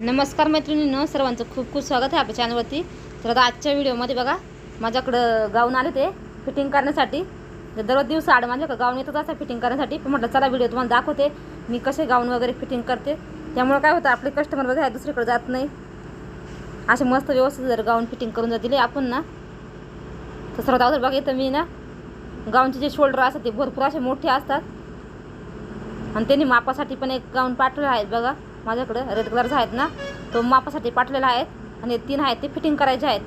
नमस्कार मैत्रिणीनं सर्वांचं खूप खूप स्वागत आहे आपल्या चॅनलवरती तर आता आजच्या व्हिडिओमध्ये बघा माझ्याकडं गाऊन आले ते फिटिंग करण्यासाठी. तर दररोज दिवस आड माझ्याकडं गाऊन येतच असं फिटिंग करण्यासाठी. पण म्हटलं चला व्हिडिओ तुम्हाला दाखवते मी कसे गाऊन वगैरे फिटिंग करते. त्यामुळे काय होतं आपले कस्टमर वगैरे दुसरीकडे जात नाही. असे मस्त व्यवस्थित जर गाऊन फिटिंग करून जर दिले आपण ना तर सर्वात अगोदर बघा इथं मी ना गाऊनचे जे शोल्डर असतात ते भरपूर असे मोठे असतात. आणि त्यांनी मापासाठी पण एक गाऊन पाठवलं आहेत बघा. माझ्याकडं रेड कलरचा आहेत ना तो मापासाठी पाठवलेला आहेत आणि तीन आहेत ते फिटिंग करायचे आहेत.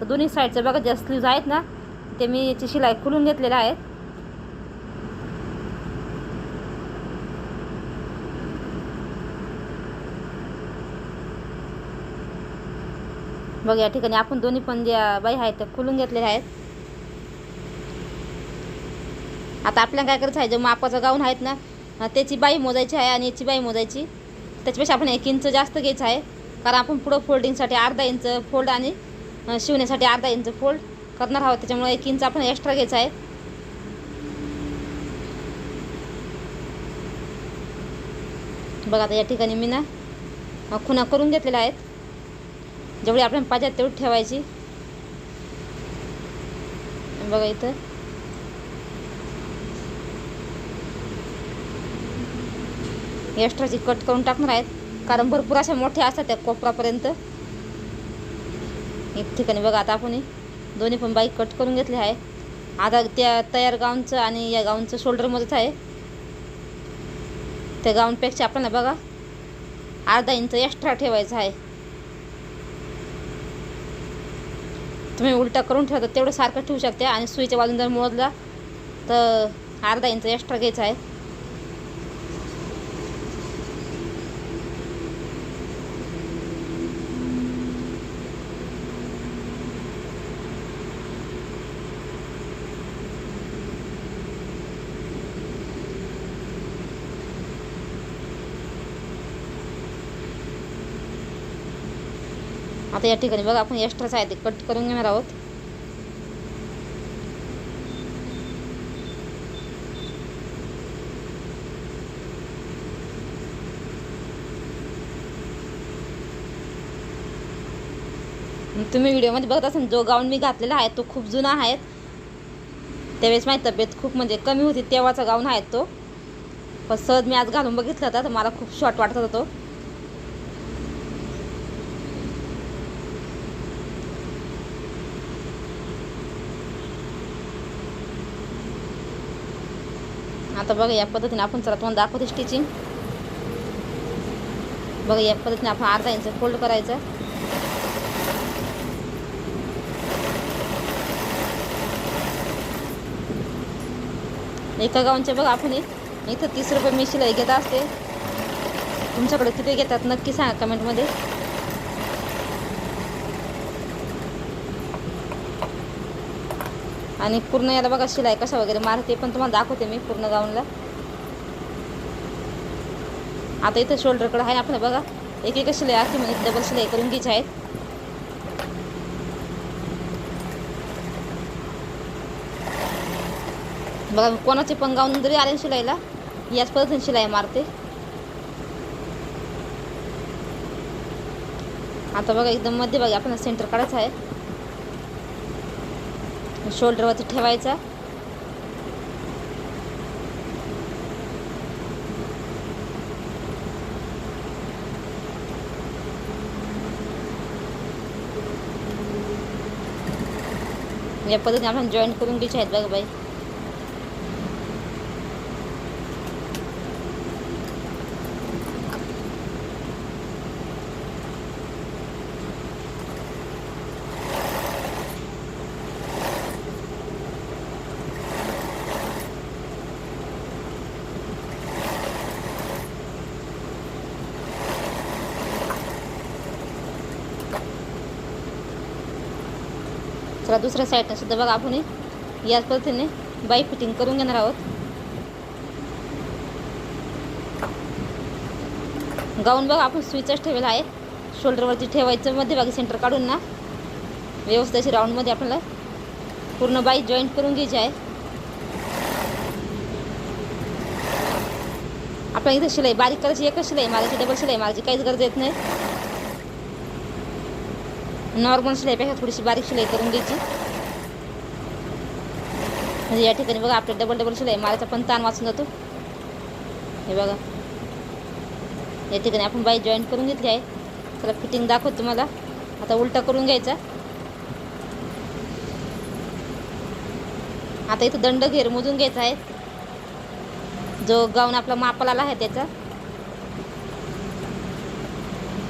तर दोन्ही साईडचं बघा ज्या स्लीव्ज आहेत ना ते मी याची शिलाई खुलून घेतलेल्या आहेत. बघा या ठिकाणी आपण दोन्ही पण ज्या बाई आहेत त्या खुलून घेतलेल्या आहेत. आता आपल्याला काय करायचं आहे जो मापाचं गाऊन आहेत ना त्याची बाई मोजायची आहे आणि याची बाई मोजायची. त्याच्यापेक्षा आपण एक इंच जास्त घ्यायचं आहे. कारण आपण पुढं फोल्डिंगसाठी अर्धा इंच फोल्ड आणि शिवण्यासाठी अर्धा इंच फोल्ड करणार आहोत. त्याच्यामुळे एक इंच आपण एक्स्ट्रा घ्यायचं आहे. बघा आता या ठिकाणी मी ना खुणा करून घेतलेल्या आहेत. जेवढी आपण पाहिजे तेवढी ठेवायची. बघा इथं. एक्स्ट्राची कट करून टाकणार आहेत. कारण भरपूर अशा मोठ्या असतात त्या कोपरापर्यंत. एक ठिकाणी बघा आता आपण दोन्ही पण बाईक कट करून घेतले आहे. आता त्या तयार गाऊनचं आणि या गाऊनचं शोल्डरमध्येच आहे. त्या गाऊनपेक्षा आपल्याला बघा अर्धा इंच एक्स्ट्रा ठेवायचं आहे. तुम्ही उलटा करून ठेवता तेवढं सारखं ठेवू शकते आणि सुईच्या बाजून जर मोजला तर अर्धा इंच एक्स्ट्रा घ्यायचा आहे. आता या ठिकाणी बघा आपण एक्स्ट्राच आहे ते कट करून घेणार आहोत. तुम्ही व्हिडिओमध्ये बघत असाल जो गाऊन मी घातलेला आहे तो खूप जुना आहे. त्यावेळेस माझी तब्येत खूप म्हणजे कमी होती तेव्हाचा गाऊन आहे तो. पण सहज मी आज घालून बघितला होता तर मला खूप शॉर्ट वाटत होता तो. आता बघा या पद्धतीने आपण चला तुम्हाला दाखवते स्टिचिंग बघा या पद्धतीने आपण अर्धा इंच फोल्ड करायचं. एका गाऊनचे बघा आपण एक. इथं तीस रुपये मी शिलाई घेत असते. तुमच्याकडे किती घेतात नक्की सांगा कमेंटमध्ये आणि पूर्ण याला बघा शिलाई कशा वगैरे मारते पण तुम्हाला दाखवते मी पूर्ण गाऊनला. आता इथं शोल्डरकडे आहे आपलं बघा. एक एक शिलाई असते म्हणजे डबल शिलाई करून घ्यायची आहेत. बघा कोणाचे पण गाऊन जरी आले शिलाईला याच पद्धतीने शिलाई मारते. आता बघा एकदम मध्ये बघा आपण सेंटर काढायचं आहे. शोल्डरवरती ठेवायचा. या पद्धतीने आपण जॉईन करून घ्यायचे आहेत बघा बाई. दुसरा दुसऱ्या साईडनं सुद्धा बघा आपण याच पद्धतीने बाई फिटिंग करून घेणार आहोत. गाऊन बघा आपण स्विचच ठेवलेला आहे. शोल्डरवरती ठेवायचं मध्ये बघा सेंटर काढून ना. व्यवस्थित अशी राऊंडमध्ये आपल्याला पूर्ण बाई जॉईंट करून घ्यायची आहे. आपल्या इथं शिलाई बारीक करायची एकच शिलाई मारायची डबल शिलाई मारायची काहीच गरज येत नाही. नॉर्मल शिलाईपेक्षा थोडीशी बारीक शिलाई करून घ्यायची. म्हणजे या ठिकाणी बघा आपल्या डबल डबल शिलाई मारायचा पण ताण वाचून जातो. हे बघा. या ठिकाणी आपण बाई जॉईन करून घेतली आहे. त्याला फिटिंग दाखवतो तुम्हाला. आता उलटा करून घ्यायचा. आता इथं दंड घेर मोजून घ्यायचा आहे. जो गाऊन आपला मापाला आला आहे त्याचा.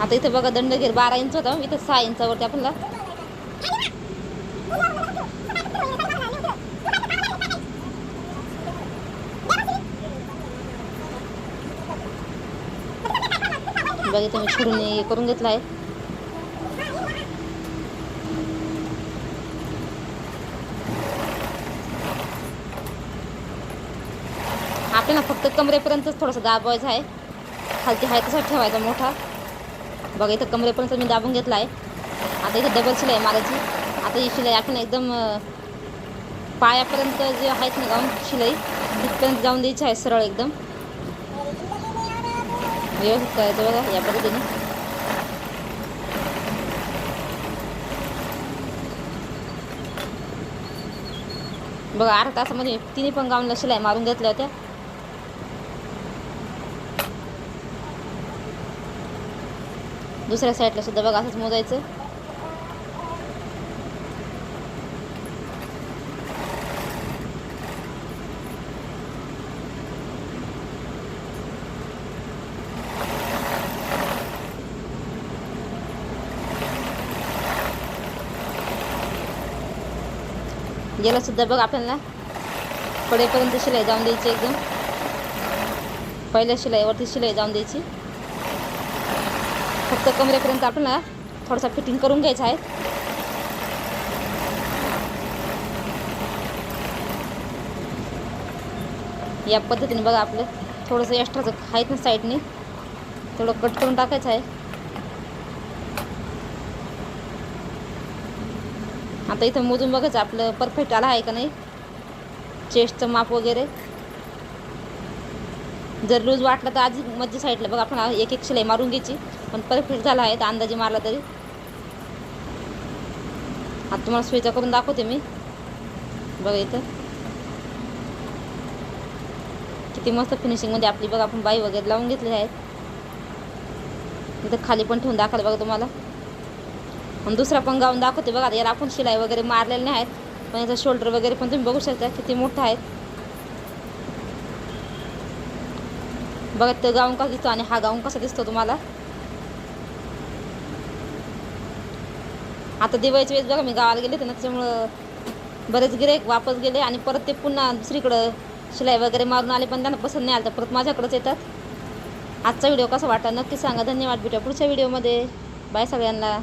आता इथं बघा दंड घेर बारा इंच होता इथं सहा इंचावरती आपल्याला बघा इथे मी छिडून हे करून घेतलं आहे. आपल्याला फक्त कमरेपर्यंतच थोडासा दाबवायचा आहे. खालती आहे तसा ठेवायचा मोठा. बघा इथं कमरेपर्यंत मी दाबून घेतला आहे आता इथं डबल शिलाई मारायची आता ही शिलाई आपण एकदम पायापर्यंत जे आहेत ना गाऊन शिलाई तिथपर्यंत जाऊन द्यायची आहे सरळ एकदम. व्यवस्थित करायचं बघा या पद्धतीने. बघा अर्धा तासामध्ये तिने पण गाऊनला शिलाई मारून घेतल्या होत्या. दुसऱ्या साईडला सुद्धा बघा असंच मोजायचं. याला सुद्धा बघ आपल्याला. कडेपर्यंत शिलाई जाऊन द्यायची एकदम. पहिल्या शिलाईवरती शिलाई जाऊन द्यायची. फक्त कमरेपर्यंत आपल्याला थोडासा फिटिंग करून घ्यायचा आहे. या पद्धतीने बघा आपलं थोडंसं एक्स्ट्राचं आहेत ना साईडने थोडं कट करून टाकायचं आहे. आता इथं मोजून बघायचं आपलं परफेक्ट आलं आहे का नाही? चेस्टचं माप वगैरे. जर लूज वाटलं तर आधी मध्य साईडला बघा आपण एक एक शिलाई मारून घ्यायची. पण परफेक्ट झाला आहे तर अंदाजे मारला तरी. आता तुम्हाला सुईचा करून दाखवते मी. बघा इथं. किती मस्त फिनिशिंगमध्ये आपली बघा आपण बाई वगैरे लावून घेतलेली आहेत. इथं खाली पण ठेवून दाखवलं बघा तुम्हाला. आणि दुसरा पण गाऊन दाखवते बघा याला आपण शिलाई वगैरे मारलेले नाही आहेत पण याचा शोल्डर वगैरे पण तुम्ही बघू शकता किती मोठं आहेत बघा तो गाऊन कसा दिसतो आणि हा गाऊन कसा दिसतो तुम्हाला? आता दिवाळीच्या वेळेस बघा मी गावाला गेले होते ना त्याच्यामुळं बरेच गिराईक वापस गेले आणि परत ते पुन्हा दुसरीकडं शिलाई वगैरे मारून आले पण त्यांना पसंत नाही आलं तर परत माझ्याकडेच येतात. आजचा व्हिडिओ कसा वाटला नक्की सांगा. धन्यवाद भेटूया पुढच्या व्हिडिओमध्ये. बाय सगळ्यांना.